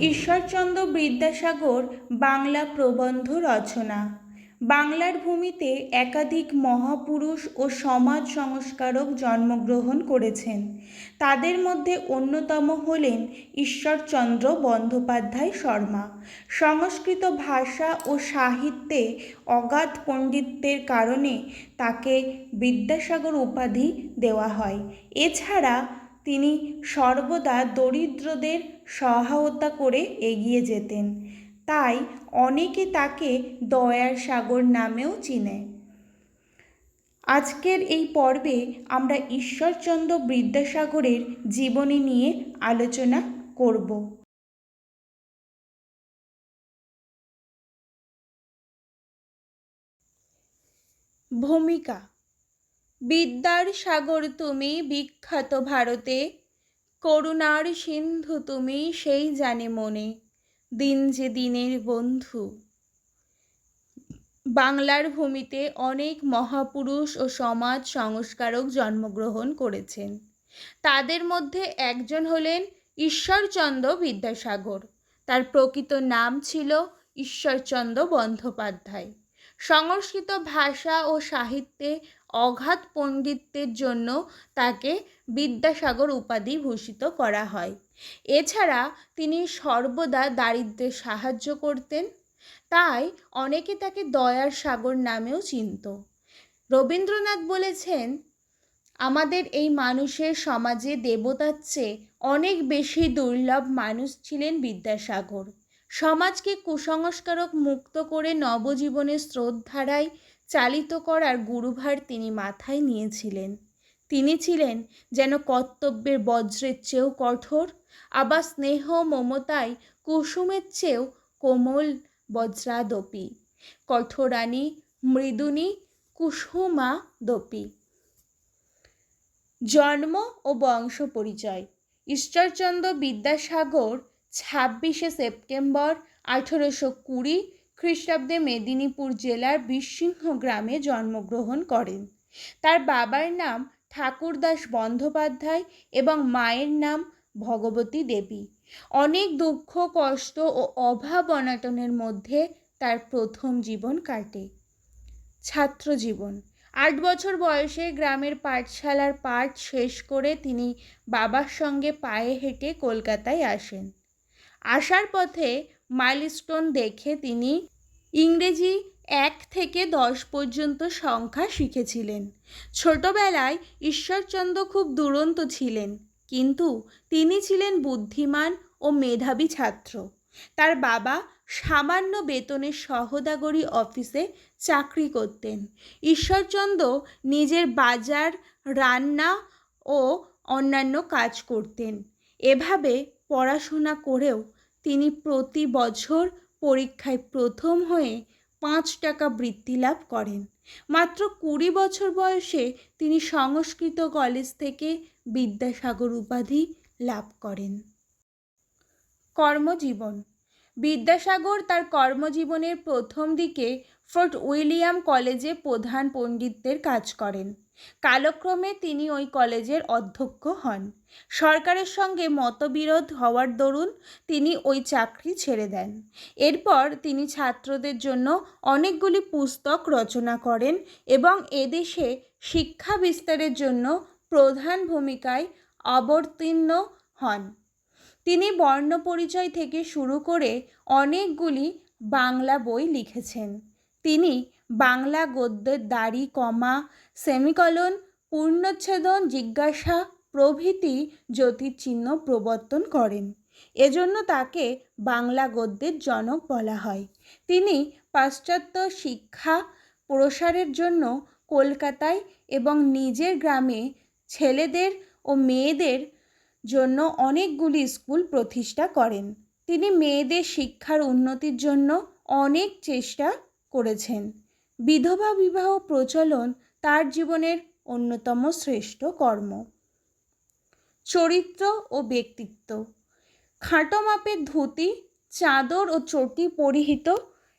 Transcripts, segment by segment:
ঈশ্বরচন্দ্র বিদ্যাসাগর বাংলা প্রবন্ধ রচনা। বাংলার ভূমিতে একাধিক মহাপুরুষ ও সমাজ সংস্কারক জন্মগ্রহণ করেছেন। তাদের মধ্যে অন্যতম হলেন ঈশ্বরচন্দ্র বন্দ্যোপাধ্যায় শর্মা। সংস্কৃত ভাষা ও সাহিত্যে অগাধ পণ্ডিত্যের কারণে তাকে বিদ্যাসাগর উপাধি দেওয়া হয়। এছাড়া তিনি সর্বদা দরিদ্রদের সহায়তা করে এগিয়ে যেতেন। তাই অনেকে তাকে দয়ার সাগর নামেও চিনে। আজকের এই পর্বে আমরা ঈশ্বরচন্দ্র বিদ্যাসাগরের জীবনী নিয়ে আলোচনা করব। ভূমিকা বিদ্যার সাগর তুমি বিখ্যাত ভারতে, করুণার সিন্ধু তুমি সেই জানে মনে, দিন যে দিনের বন্ধু। বাংলার ভূমিতে অনেক মহাপুরুষ ও সমাজ সংস্কারক জন্মগ্রহণ করেছেন। তাদের মধ্যে একজন হলেন ঈশ্বরচন্দ্র বিদ্যাসাগর। তার প্রকৃত নাম ছিল ঈশ্বরচন্দ্র বন্দ্যোপাধ্যায়। সংস্কৃত ভাষা ও সাহিত্যে অগাধ পণ্ডিত্যের জন্য তাকে বিদ্যাসাগর উপাধি ভূষিত করা হয়। এছাড়া তিনি সর্বদা দারিদ্র্যের সাহায্য করতেন, তাই অনেকে তাকে দয়ার সাগর নামেও চিনত। রবীন্দ্রনাথ বলেছেন, আমাদের এই মানুষের সমাজে দেবতার চেয়ে অনেক বেশি দুর্লভ মানুষ ছিলেন বিদ্যাসাগর। সমাজকে কুসংস্কারক মুক্ত করে নবজীবনের স্রোতধারায় চালিত করার গুরুভার তিনি মাথায় নিয়েছিলেন। তিনি ছিলেন যেন কর্তব্যের বজ্রের চেয়েও কঠোর, আবার স্নেহ মমতায় কুসুমের চেয়েও কোমল বজ্রাদপি, কঠোরানি মৃদুনি কুসুমা দপি জন্ম ও বংশ পরিচয়। ঈশ্বরচন্দ্র বিদ্যাসাগর ছাব্বিশে সেপ্টেম্বর আঠেরোশো কুড়ি খ্রিস্টাব্দে মেদিনীপুর জেলার বিসিংহ গ্রামে জন্মগ্রহণ করেন। তার বাবার নাম ঠাকুরদাস বন্দ্যোপাধ্যায় এবং মায়ের নাম ভগবতী দেবী। অনেক দুঃখ, কষ্ট ও অভাব অনাটনের মধ্যে তার প্রথম জীবন কাটে। ছাত্র জীবন। আট বছর বয়সে গ্রামের পাঠশালার পাঠ শেষ করে তিনি বাবার সঙ্গে পায়ে হেঁটে কলকাতায় আসেন। আসার পথে মাইলস্টোন দেখে তিনি ইংরেজি এক থেকে দশ পর্যন্ত সংখ্যা শিখেছিলেন। ছোটবেলায় ঈশ্বরচন্দ্র খুব দুরন্ত ছিলেন, কিন্তু তিনি ছিলেন বুদ্ধিমান ও মেধাবী ছাত্র। তার বাবা সামান্য বেতনের সহদাগরী অফিসে চাকরি করতেন। ঈশ্বরচন্দ্র নিজের বাজার, রান্না ও অন্যান্য কাজ করতেন। এভাবে পড়াশোনা করেও তিনি প্রতি বছর পরীক্ষায় প্রথম হয়ে পাঁচ টাকা বৃত্তি লাভ করেন। মাত্র কুড়ি বছর বয়সে তিনি সংস্কৃত কলেজ থেকে বিদ্যাসাগর উপাধি লাভ করেন। কর্মজীবন। বিদ্যাসাগর তার কর্মজীবনের প্রথম দিকে ফোর্ট উইলিয়াম কলেজে প্রধান পণ্ডিতদের কাজ করেন। কালক্রমে তিনি ওই কলেজের অধ্যক্ষ হন। সরকারের সঙ্গে মতবিরোধ হওয়ার দরুন তিনি ওই চাকরি ছেড়ে দেন। এরপর তিনি ছাত্রদের জন্য অনেকগুলি পুস্তক রচনা করেন এবং এদেশে শিক্ষা বিস্তারের জন্য প্রধান ভূমিকায় অবতীর্ণ হন। তিনি বর্ণ পরিচয় থেকে শুরু করে অনেকগুলি বাংলা বই লিখেছেন। তিনি বাংলা গদ্যের দাড়ি, কমা, সেমিকলন, পূর্ণচ্ছেদন, জিজ্ঞাসা প্রভৃতি জ্যোতির্চিহ্ন প্রবর্তন করেন। এজন্য তাকে বাংলা গদ্যের জনক বলা হয়। তিনি পাশ্চাত্য শিক্ষা প্রসারের জন্য কলকাতায় এবং নিজের গ্রামে ছেলেদের ও মেয়েদের জন্য অনেকগুলি স্কুল প্রতিষ্ঠা করেন। তিনি মেয়েদের শিক্ষার উন্নতির জন্য অনেক চেষ্টা করেছেন। বিধবা বিবাহ প্রচলন তার জীবনের অন্যতম শ্রেষ্ঠ কর্ম। চরিত্র ও ব্যক্তিত্ব। খাটো মাপের ধুতি, চাদর ও চটি পরিহিত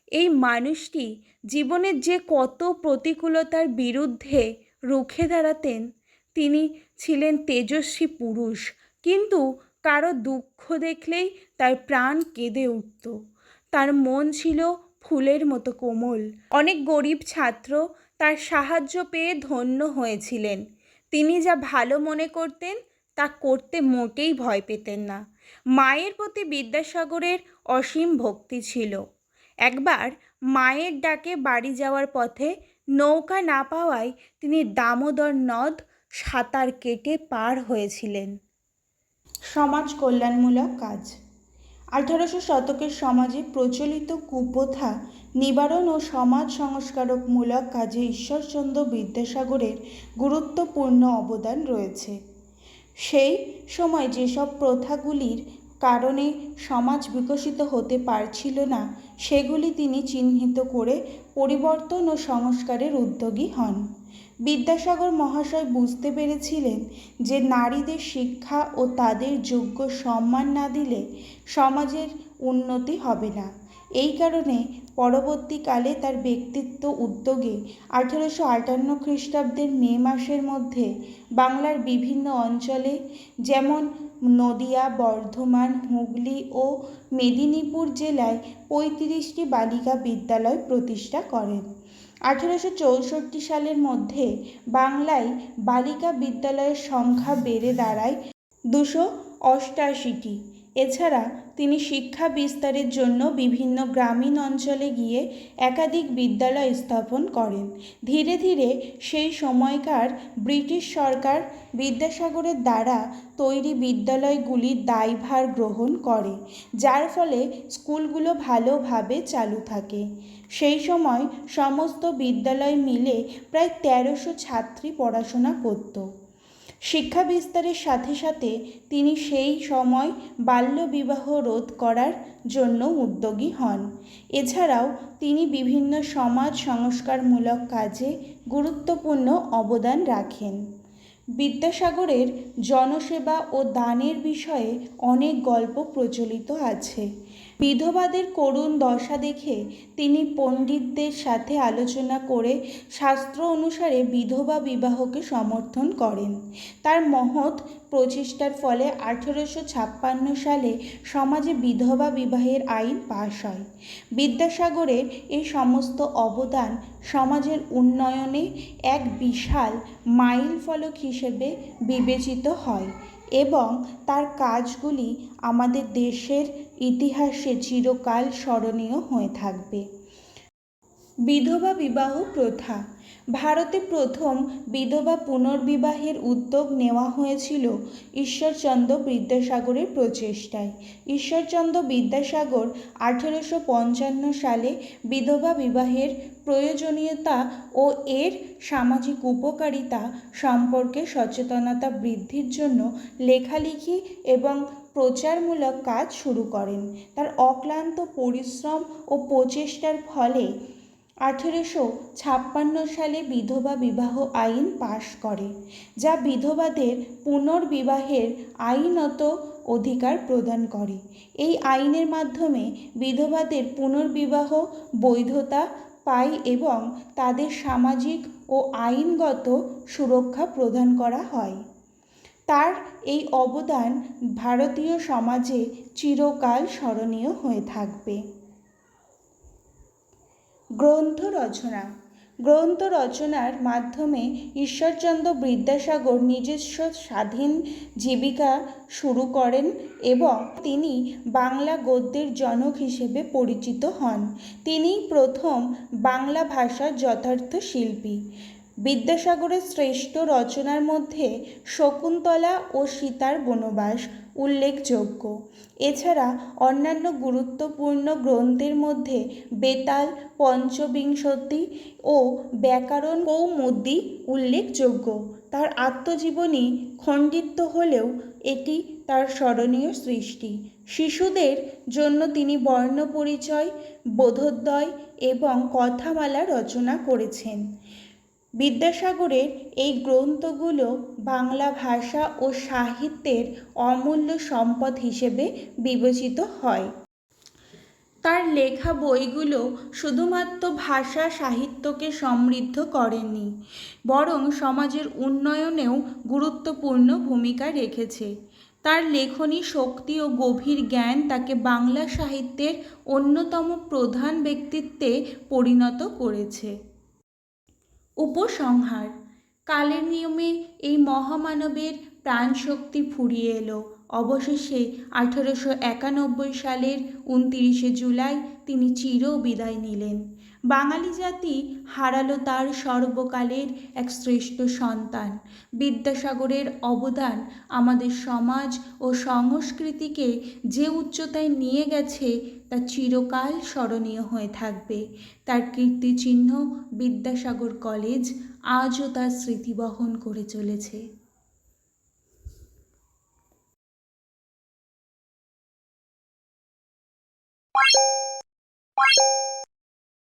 এই মানুষটি জীবনের যে কত প্রতিকূলতার বিরুদ্ধে রুখে দাঁড়াতেন, তিনি ছিলেন তেজস্বী পুরুষ। কিন্তু কারও দুঃখ দেখলেই তার প্রাণ কেঁদে উঠত। তার মন ছিল ফুলের মতো কোমল। অনেক গরিব ছাত্র তার সাহায্য পেয়ে ধন্য হয়েছিলেন। তিনি যা ভালো মনে করতেন, তা করতে মোটেই ভয় পেতেন না। মায়ের প্রতি বিদ্যাসাগরের অসীম ভক্তি ছিল। একবার মায়ের ডাকে বাড়ি যাওয়ার পথে নৌকা না পাওয়ায় তিনি দামোদর নদ সাঁতার কেটে পার হয়েছিলেন। সমাজ কল্যাণমূলক কাজ আঠারোশো শতকের সমাজে প্রচলিত কুপ্রথা, নিবারণ ও সমাজ সংস্কারকমূলক কাজে ঈশ্বরচন্দ্র বিদ্যাসাগরের গুরুত্বপূর্ণ অবদান রয়েছে। সেই সময় যেসব প্রথাগুলির কারণে সমাজ বিকশিত হতে পারছিল না, সেগুলি তিনি চিহ্নিত করে পরিবর্তন ও সংস্কারের উদ্যোগী হন। বিদ্যাসাগর মহাশয় বুঝতে পেরেছিলেন যে নারীদের শিক্ষা ও তাদের যোগ্য সম্মান না দিলে সমাজের উন্নতি হবে না। এই কারণে পরবর্তীকালে তার ব্যক্তিত্ব উদ্যোগে আঠেরোশো আটান্ন খ্রিস্টাব্দের মে মাসের মধ্যে বাংলার বিভিন্ন অঞ্চলে যেমন নদিয়া, বর্ধমান, হুগলি ও মেদিনীপুর জেলায় পঁয়ত্রিশটি বালিকা বিদ্যালয় প্রতিষ্ঠা করেন। আঠেরোশো চৌষট্টি সালের মধ্যে বাংলায় বালিকা বিদ্যালয়ের সংখ্যা বেড়ে দাঁড়ায় দুশো অষ্টাশিটি। এছাড়া তিনি শিক্ষা বিস্তারের জন্য বিভিন্ন গ্রামীণ অঞ্চলে গিয়ে একাধিক বিদ্যালয় স্থাপন করেন। ধীরে ধীরে সেই সময়কার ব্রিটিশ সরকার বিদ্যাসাগরের দ্বারা তৈরি বিদ্যালয়গুলির দায়ভার গ্রহণ করে, যার ফলে স্কুলগুলো ভালোভাবে চালু থাকে। সেই সময় সমস্ত বিদ্যালয় মিলে প্রায় তেরোশো ছাত্রী পড়াশোনা করত। শিক্ষা বিস্তারের সাথে সাথে তিনি সেই সময় বাল্যবিবাহ রোধ করার জন্য উদ্যোগী হন। এছাড়াও তিনি বিভিন্ন সমাজ সংস্কারমূলক কাজে গুরুত্বপূর্ণ অবদান রাখেন। বিদ্যাসাগরের জনসেবা ও দানের বিষয়ে অনেক গল্প প্রচলিত আছে। বিধবাদের করুণ দশা দেখে তিনি পণ্ডিতদের সাথে আলোচনা করে শাস্ত্র অনুসারে বিধবা বিবাহকে সমর্থন করেন। তার মহৎ প্রচেষ্টার ফলে আঠেরোশো ছাপ্পান্ন সালে সমাজে বিধবা বিবাহের আইন পাশ হয়। বিদ্যাসাগরের এই সমস্ত অবদান সমাজের উন্নয়নে এক বিশাল মাইল ফলক হিসেবে বিবেচিত হয়। এবং তার কাজগুলি আমাদের দেশের ইতিহাসে চিরকাল স্মরণীয় হয়ে থাকবে। বিধবা বিবাহ প্রথা ভারতে প্রথম বিধবা পুনর্বিবাহের উদ্যোগ নেওয়া হয়েছিল ঈশ্বরচন্দ্র বিদ্যাসাগরের প্রচেষ্টায়। ঈশ্বরচন্দ্র বিদ্যাসাগর আঠেরোশো পঞ্চান্ন সালে বিধবা বিবাহের প্রয়োজনীয়তা ও এর সামাজিক উপকারিতা সম্পর্কে সচেতনতা বৃদ্ধির জন্য লেখালেখি এবং প্রচারমূলক কাজ শুরু করেন। তার অক্লান্ত পরিশ্রম ও প্রচেষ্টার ফলে আঠেরোশো ছাপ্পান্ন সালে বিধবা বিবাহ আইন পাশ করে, যা বিধবাদের পুনর্বিবাহের আইনত অধিকার প্রদান করে। এই আইনের মাধ্যমে বিধবাদের পুনর্বিবাহ, বৈধতা পায় এবং তাদের সামাজিক ও আইনগত সুরক্ষা প্রদান করা হয়। তার এই অবদান ভারতীয় সমাজে চিরকাল স্মরণীয় হয়ে থাকবে। গ্রন্থ রচনা। গ্রন্থ রচনার মাধ্যমে ঈশ্বরচন্দ্র বিদ্যাসাগর নিজস্ব স্বাধীন জীবিকা শুরু করেন এবং তিনি বাংলা গদ্যের জনক হিসেবে পরিচিত হন। তিনি প্রথম বাংলা ভাষার যথার্থ শিল্পী। বিদ্যাসাগরের শ্রেষ্ঠ রচনার মধ্যে শকুন্তলা ও সীতার বনবাস উল্লেখযোগ্য। এছাড়া অন্যান্য গুরুত্বপূর্ণ গ্রন্থের মধ্যে বেতাল, পঞ্চবিংশতি ও ব্যাকরণ কৌমুদি উল্লেখযোগ্য। তার আত্মজীবনী খণ্ডিত হলেও এটি তার স্মরণীয় সৃষ্টি। শিশুদের জন্য তিনি বর্ণপরিচয়, বোধোদয় এবং কথামালা রচনা করেছেন। বিদ্যাসাগরের এই গ্রন্থগুলো বাংলা ভাষা ও সাহিত্যের অমূল্য সম্পদ হিসেবে বিবেচিত হয়। তার লেখা বইগুলো শুধুমাত্র ভাষা সাহিত্যকে সমৃদ্ধ করেনি, বরং সমাজের উন্নয়নেও গুরুত্বপূর্ণ ভূমিকা রেখেছে। তার লেখনী শক্তি ও গভীর জ্ঞান তাকে বাংলা সাহিত্যের অন্যতম প্রধান ব্যক্তিত্বে পরিণত করেছে। উপসংহার। কালের নিয়মে এই মহামানবের প্রাণশক্তি ফুরিয়ে এলো। অবশেষে আঠারোশো একানব্বই সালের উনতিরিশে জুলাই তিনি চির বিদায় নিলেন। বাঙালি জাতি হারালো তার সর্বকালের এক শ্রেষ্ঠ সন্তান। বিদ্যাসাগরের অবদান আমাদের সমাজ ও সংস্কৃতিকে যে উচ্চতায় নিয়ে গেছে, তা চিরকাল স্মরণীয় হয়ে থাকবে। তার কীর্তিচিহ্ন বিদ্যাসাগর কলেজ আজও তার স্মৃতি বহন করে চলেছে।